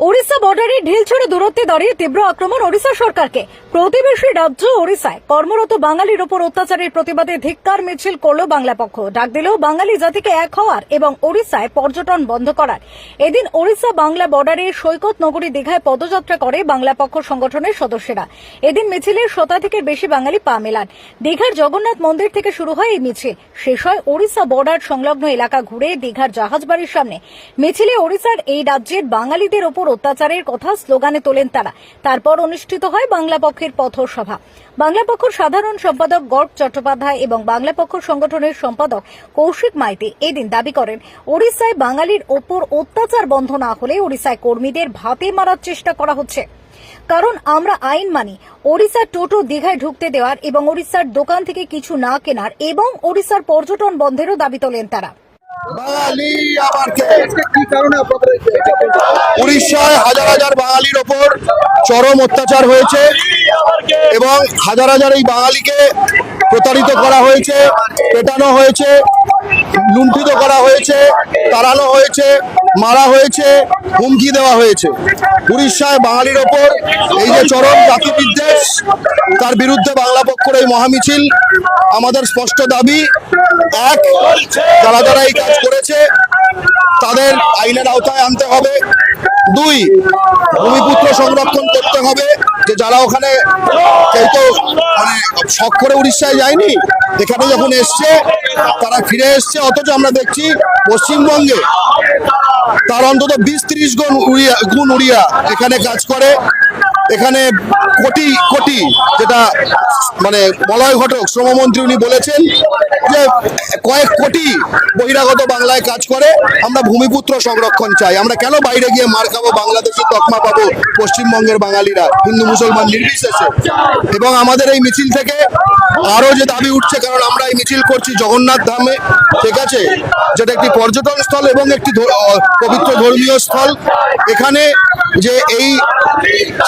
ওড়িশা বর্ডারে ঢিল ছড়ে দূরত্বে দাঁড়িয়ে তীব্র আক্রমণ ওড়িশা সরকারকে। প্রতিবেশী রাজ্য ওড়িশায় কর্মরত বাঙালির ওপর অত্যাচারের প্রতিবাদে ধিক্কার মিছিল করল বাংলা পক্ষ। ডাক দিল, বাঙালি জাতিকে এক হওয়ার এবং ওড়িশায় পর্যটন বন্ধ করার। এদিন ওড়িশা বাংলা বর্ডারে সৈকত নগরী দীঘায় পদযাত্রা করে বাংলা পক্ষ সংগঠনের সদস্যরা। এদিন মিছিলের শতাধিকের বেশি বাঙালি পা মেলান। দীঘার জগন্নাথ মন্দির থেকে শুরু হয় এই মিছিল। শেষ হয় ওড়িশা বর্ডার সংলগ্ন এলাকা ঘুরে দীঘার জাহাজবাড়ির সামনে। মিছিলে ওড়িশার এই রাজ্যের বাঙালিদের ওপর অত্যাচারের কথা স্লোগানে তোলেন তারা। তারপর অনুষ্ঠিত হয় বাংলা পক্ষের পথসভা। বাংলা পক্ষের সাধারণ সম্পাদক গর্গ চট্টোপাধ্যায় এবং বাংলা পক্ষ সংগঠনের সম্পাদক কৌশিক মাইতি এদিন দাবি করেন, ওড়িশায় বাঙালির ওপর অত্যাচার বন্ধ না হলে ওড়িশায় কর্মীদের ভাতে মারার চেষ্টা করা হচ্ছে। কারণ আমরা আইন মানি, ওড়িশার টোটো দীঘায় ঢুকতে দেওয়ার এবং ওড়িশার দোকান থেকে কিছু না কেনার এবং ওড়িশার পর্যটন বন্ধেরও দাবি তোলেন তারা। বাঙালি? উড়িষ্যায় হাজার হাজার বাঙালির ওপর চরম অত্যাচার হয়েছে এবং হাজার হাজার এই বাঙালিকে প্রতারিত করা হয়েছে, পেটানো হয়েছে, লুণ্ঠিত করা হয়েছে, তাড়ানো হয়েছে, মারা হয়েছে, হুমকি দেওয়া হয়েছে উড়িষ্যায় বাঙালির ওপর এই যে চরম জাতি বিদ্বেষ তার বিরুদ্ধে বাংলা পক্ষের এই মহামিছিল আমাদের স্পষ্ট দাবি, এক, যারা যারা এই কাজ করেছে, তাদের আইনের আওতায় আনতে হবে। দুই, ভূমিপুত্র সংরক্ষণ করতে হবে, যে যারা ওখানে কেউ তো মানে শখ করে উড়িষ্যায় যায়নি, এখানে যখন এসছে, তারা ফিরে এসছে, অথচ আমরা দেখছি পশ্চিমবঙ্গে তার অন্তত বিশ ত্রিশ গুণ উড়িয়া গুণ উড়িয়া এখানে কাজ করে। এখানে কোটি কোটি যেটা মানে বলয় ঘটক, শ্রমমন্ত্রী উনি বলেছেন যে কয়েক কোটি বহিরাগত বাংলায় কাজ করে, আমরা ভূমিপুত্র সংরক্ষণ চাই। আমরা কেন বাইরে গিয়ে মার খাব, বাংলাদেশে তকমা পাবো পশ্চিমবঙ্গের বাঙালিরা, হিন্দু মুসলমান নির্বিশেষে? এবং আমাদের এই মিছিল থেকে আরও যে দাবি উঠছে, কারণ আমরা এই মিছিল করছি জগন্নাথ ধামে, ঠিক আছে? যেটা একটি পর্যটন স্থল এবং একটি পবিত্র ধর্মীয় স্থল। এখানে যে এই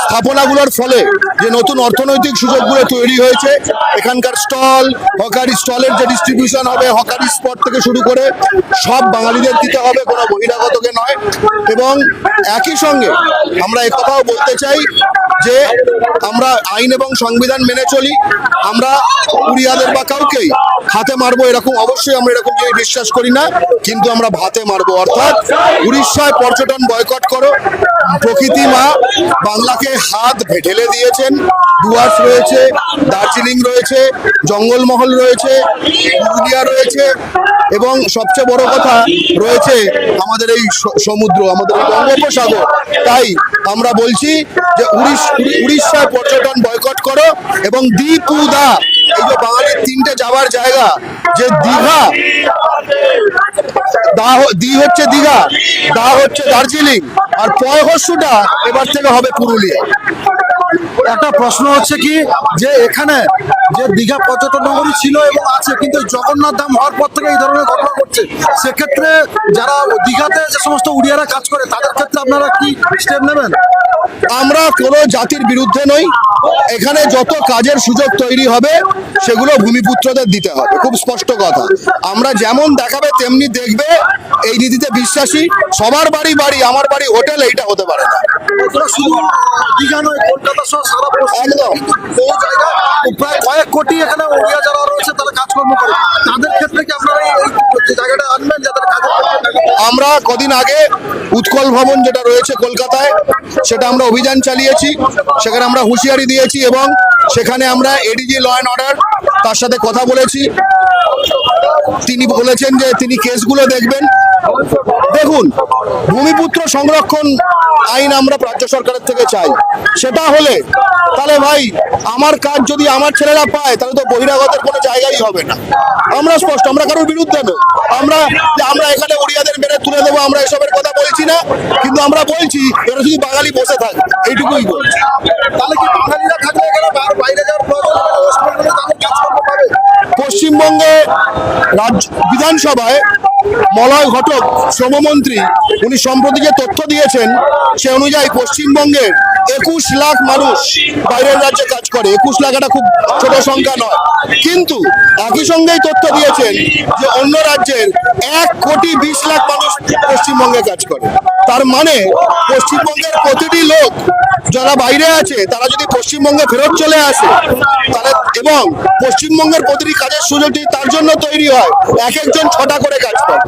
স্থাপনাগুলোর ফলে যে নতুন অর্থনৈতিক সুযোগগুলো তৈরি হয়েছে, এখানকার স্টল, হকারি স্টলের যে ডিস্ট্রিবিউশন হবে, হকারি স্পট থেকে শুরু করে সব বাঙালিদের দিতে হবে, কোনো বহিরাগতকে নয়। এবং একই সঙ্গে আমরা একথাও বলতে চাই যে আমরা আইন এবং সংবিধান মেনে চলি, আমরা উড়িয়াদের বা কাউকেই হাতে মারবো এরকম, অবশ্যই আমরা এরকম জিনিস বিশ্বাস করি না, কিন্তু আমরা ভাতে মারবো। অর্থাৎ উড়িষ্যায় পর্যটন বয়কট করো। প্রকৃতি মা, বাংলাকে হাত ঢেলে দিয়েছেন। ডুয়ার্স রয়েছে, দার্জিলিং রয়েছে, জঙ্গলমহল রয়েছে, পুরুলিয়া রয়েছে, এবং সবচেয়ে বড় কথা, রয়েছে আমাদের এই সমুদ্র, আমাদের বঙ্গোপসাগর। তাই আমরা বলছি যে উড়িষ- উড়িষ্যায় পর্যটন বয়কট করো এবং দীপুদা এই যে বাঙালির তিনটে যাওয়ার জায়গা, যে দীঘা, দা দি হচ্ছে দীঘা, দা হচ্ছে দার্জিলিং, আর পয় এবার থেকে হবে পুরুলিয়া। একটা প্রশ্ন হচ্ছে কি, যে এখানে যে দীঘা পর্যটন নগরী ছিল এবং আছে, কিন্তু জগন্নাথ ধাম হওয়ার পর থেকে এই ধরনের ঘটনা ঘটছে। সেক্ষেত্রে যারা দীঘাতে যে সমস্ত উড়িয়ারা কাজ করে, তাদের ক্ষেত্রে আপনারা কি স্টেপ নেবেন? আমরা কোনো জাতির বিরুদ্ধে নই। এখানে যত কাজের সুযোগ তৈরি হবে সেগুলো ভূমিপুত্রদের দিতে হবে। খুব স্পষ্ট কথা। আমরা যেমন দেখাবে তেমনি দেখবে। এই নীতিতে বিশ্বাসী। সবার বাড়ি বাড়ি আমার বাড়ি হোটেল এইটা হতে পারে না। একদম। প্রায় কয়েক কোটি এখানে উড়িয়া যারা রয়েছে তারা কাজকর্ম করে। তাদের আমরা কদিন আগে উৎকল ভবন যেটা রয়েছে কলকাতায়, সেটা আমরা অভিযান চালিয়েছি। সেখানে আমরা হুঁশিয়ারি দিয়েছি এবং সেখানে আমরা এডিজি ল অ্যান্ড অর্ডার তার সাথে কথা বলেছি। তিনি বলেছেন যে তিনি কেসগুলো দেখবেন। দেখুন, ভূমিপুত্র সংরক্ষণ আইন আমরা রাজ্য সরকারের থেকে চাই। সেটা হলে, তাহলে ভাই, আমার কাজ যদি আমার ছেলেরা পায়, তাহলে তো বহিরাগতের কোনো জায়গাই হবে না। আমরা স্পষ্ট, আমরা কারোর বিরুদ্ধে নই। আমরা আমরা এখানে উড়িয়াদের মেরে তুলে দেবো, আমরা এসবের কথা বলছি না। কিন্তু আমরা বলছি, এরা শুধু বাঙালি বসে থাকবে, এইটুকুই বলছি। তাহলে কি পশ্চিমবঙ্গে রাজ্য বিধানসভায় মলয় ঘটক শ্রমমন্ত্রী উনি সম্প্রতি যে তথ্য দিয়েছেন সে অনুযায়ী পশ্চিমবঙ্গের একুশ লাখ মানুষ বাইরের রাজ্যে কাজ করে। একুশ লাখ একটা খুব ছোট সংখ্যা নয়। কিন্তু একই সঙ্গেই তথ্য দিয়েছেন যে অন্য রাজ্যের এক কোটি বিশ লাখ মানুষ পশ্চিমবঙ্গে কাজ করে। তার মানে পশ্চিমবঙ্গের প্রতিটি লোক যারা বাইরে আছে, তারা যদি পশ্চিমবঙ্গে ফেরত চলে আসে, তাহলে এবং পশ্চিমবঙ্গের প্রতিটি কাজের সুযোগটি তার জন্য তৈরি হয়, এক একজন ছটা করে কাজ করে।